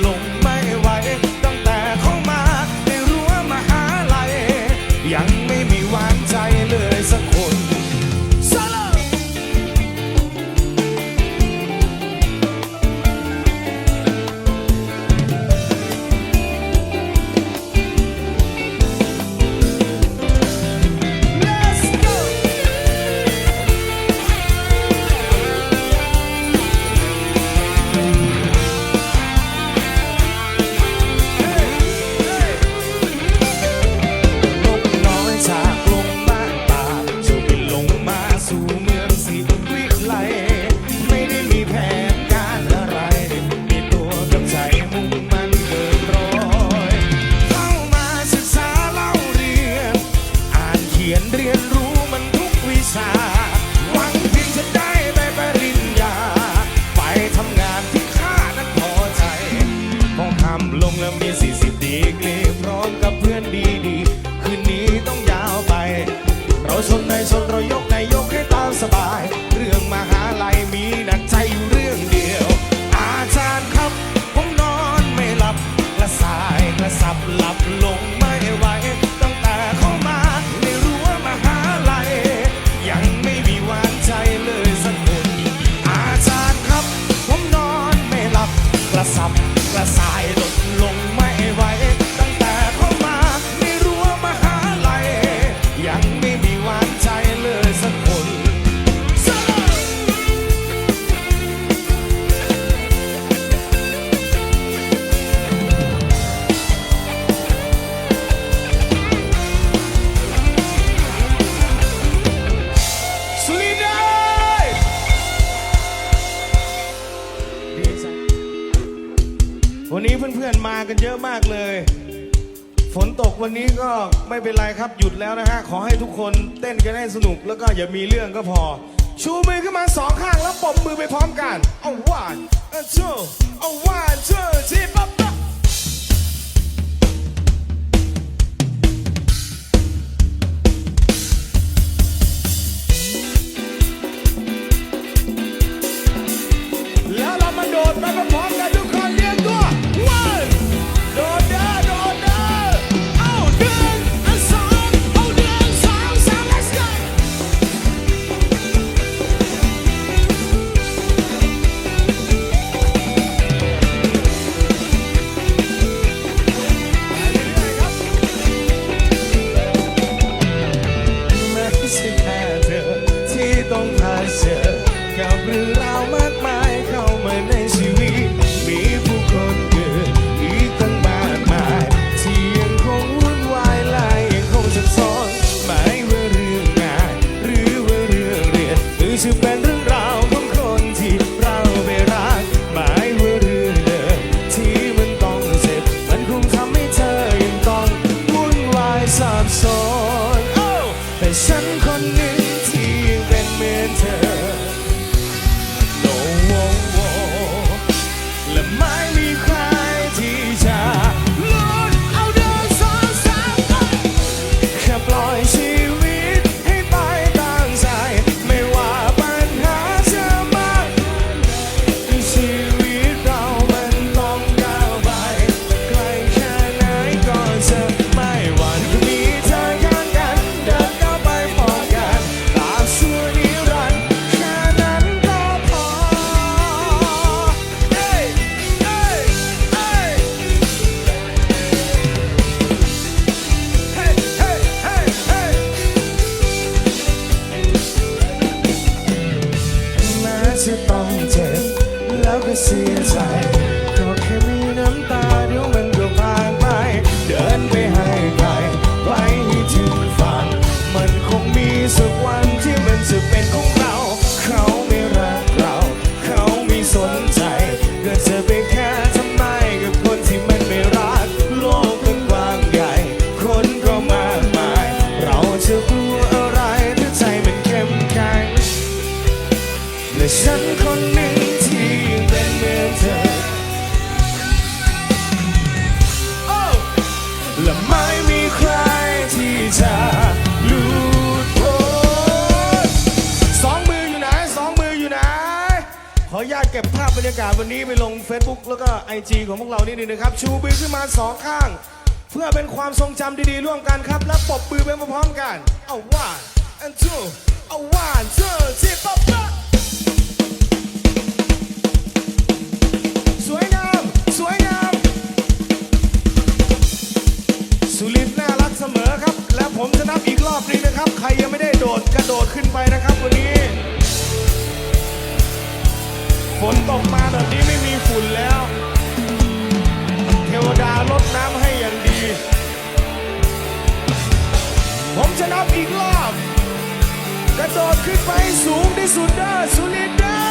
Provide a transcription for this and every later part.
long ืองมหาลัยมีนักใจันเยอะมากเลย ฝนตกวันนี้ก็ไม่เป็นไรครับหยุดแล้วนะฮะ ขอให้ทุกคนเต้นกันให้สนุกแล้วก็อย่ามีเรื่องก็พอ ชูมือขึ้นมาสองข้างแล้วปมมือไปพร้อมกัน เอาวันเอาชูเอาวันชูที่ปั๊บ ก็แค่มีน้ำตาเดี๋ยวมันก็ผ่านไป เดินไปให้ไกลไกให้ถึงฝัน มันคงมีสักวันที่มันจะเป็นของเรา เขาไม่รักเรา เขาไม่สนใจก็จะไปแค่ทำไมกับคนที่มันไม่รัก โลกกว้างใหญ่ คนก็มากมาย เราจะรู้อะไรถ้าใจมันเข้มแข็งและฉันคนากาศวันนี้ไปลง Facebook แล้วก็ IG ของพวกเรานิดนึงนะครับ ชูบือขึ้นมาสองข้าง เพื่อเป็นความทรงจำดีๆร่วมกันครับ และปรบมือไปพร้อมกัน เอาว่าอันทูเอาว่าอันทูที่ป๊อปป๊สวยงาม สวยงาม สุรินน่ารักเสมอครับ และผมจะนับอีกรอบนึงนะครับ ใครยังไม่ได้โดดกระโดดขึ้นไปนะครับวันนี้ ฝนตกมาแบบนี้ไม่มีฝุ่นแล้ว เทวดาลดน้ำให้อย่างดี ผมจะนับอีกรอบ กระโดดขึ้นไปสูงที่สุดเด้อสุดเด้อ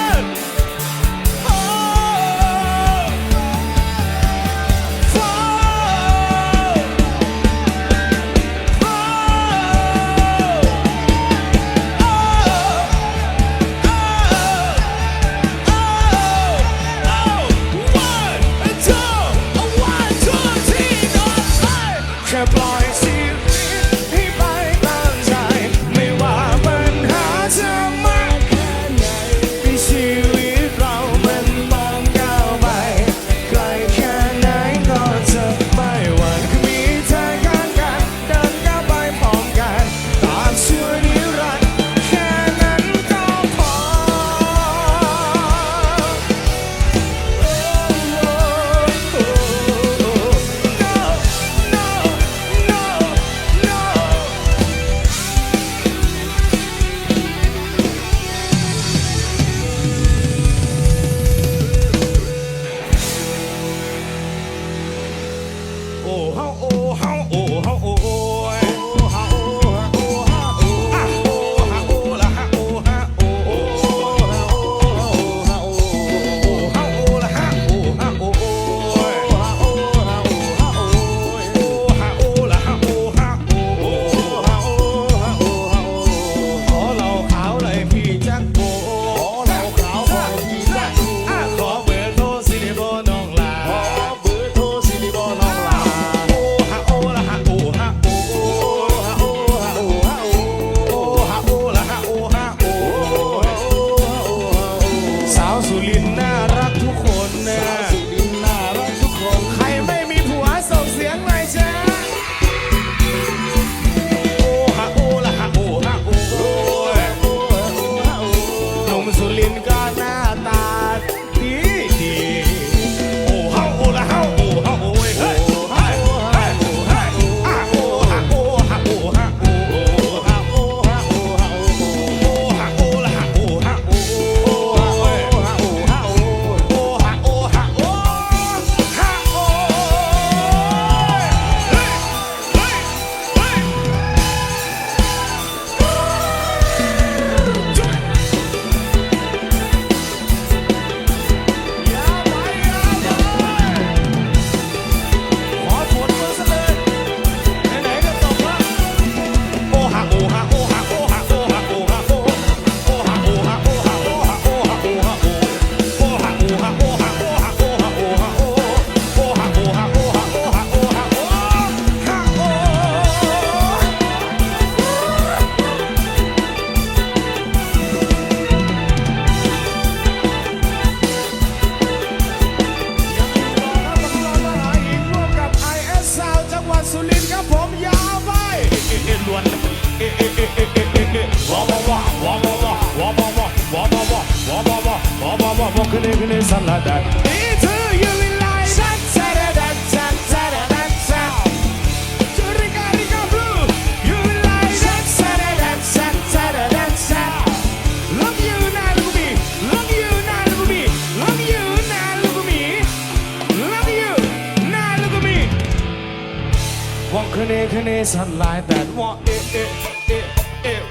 One can it, can it, sunlight that one, it, it, it, it.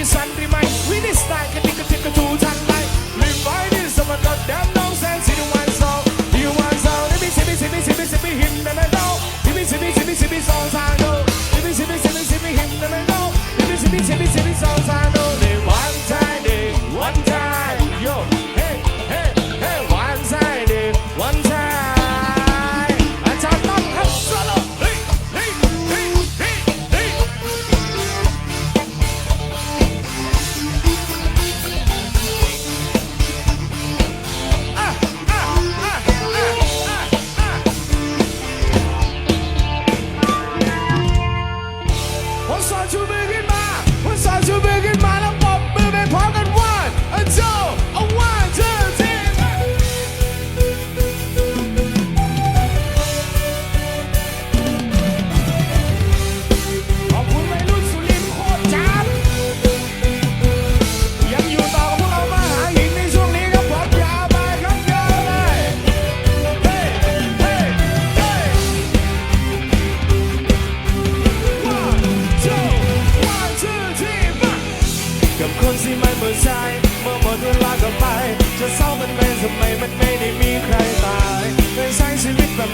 and remind. We this night can take a take a two time night. A goddamn nonsense. Want so, you want so. Let me see me see me see me see me him know. See me see me see me see me.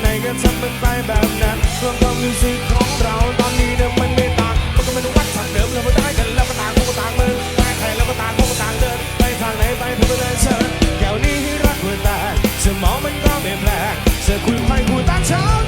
ไหนก็ทำมันไปแบบนั้นรวมความรู้สึกของเราตอนนี้เนี่มันไม่ต่างมันก็ไม่ต้วัดทางเดิมเราไม่ได้กันแล้วก็ต่างก็ต่างมันแตกใครแล้วก็ต่างก็ต่างเดินไปทางไหนไปเพื่อไปเลยเชิญแก้วนี้ให้รักเพื่อแตกสมองมันก็ไม่แปลกจะคุยไปคุยตามเช้า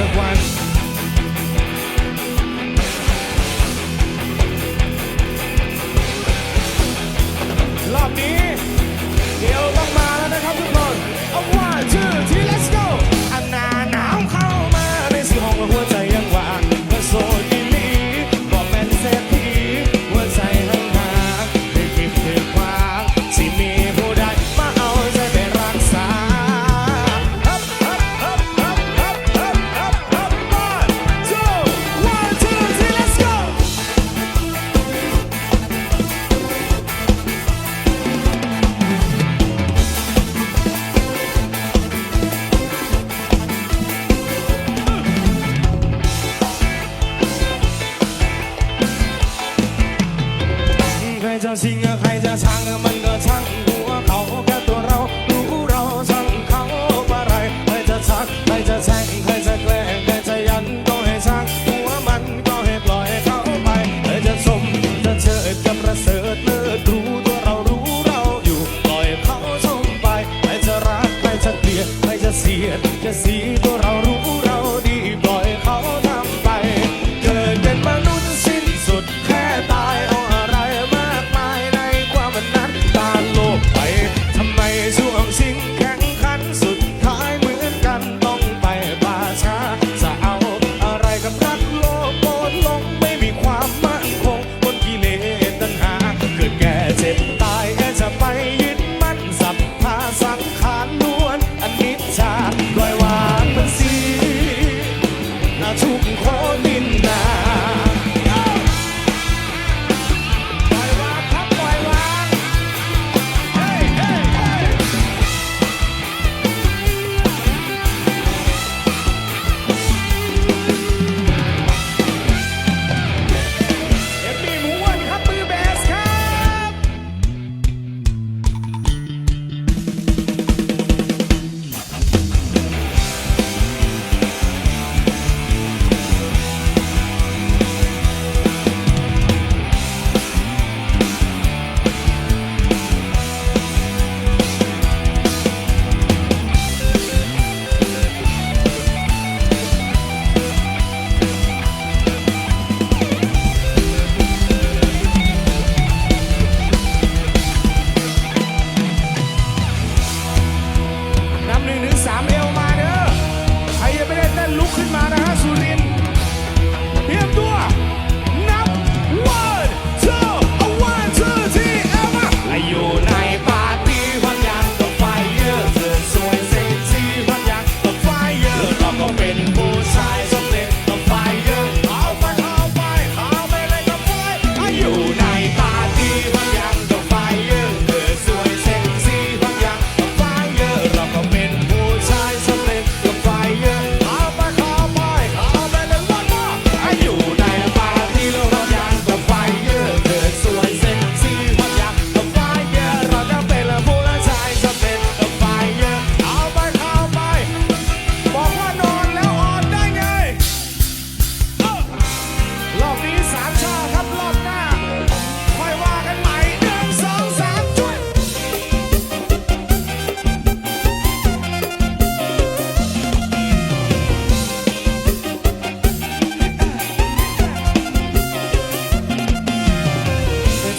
of why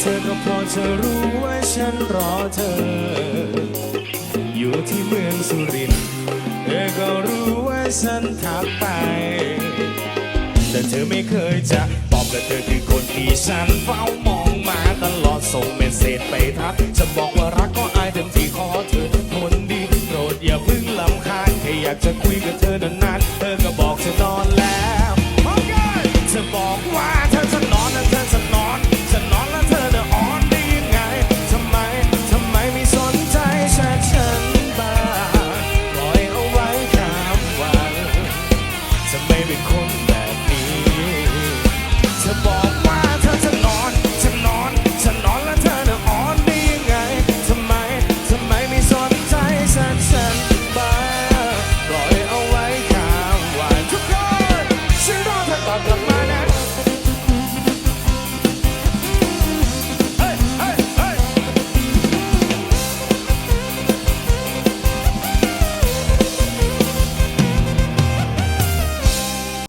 ธอก็พอจะรู้ว่าฉันรอเธอ อยู่ที่เมืองสุรินเธอก็รู้ว่าฉันทักไป แต่เธอไม่เคยจะตอบและเธอคือคนที่ฉันเฝ้ามองมาตลอดส่งเมสเซจไปทักจะบอกว่ารักก็อายเต็มที่ขอเธอทนดีโปรดอย่าพึ่งลำคาญแค่อยากจะคุยกับเธอนานๆเธอก็บอกจะนอน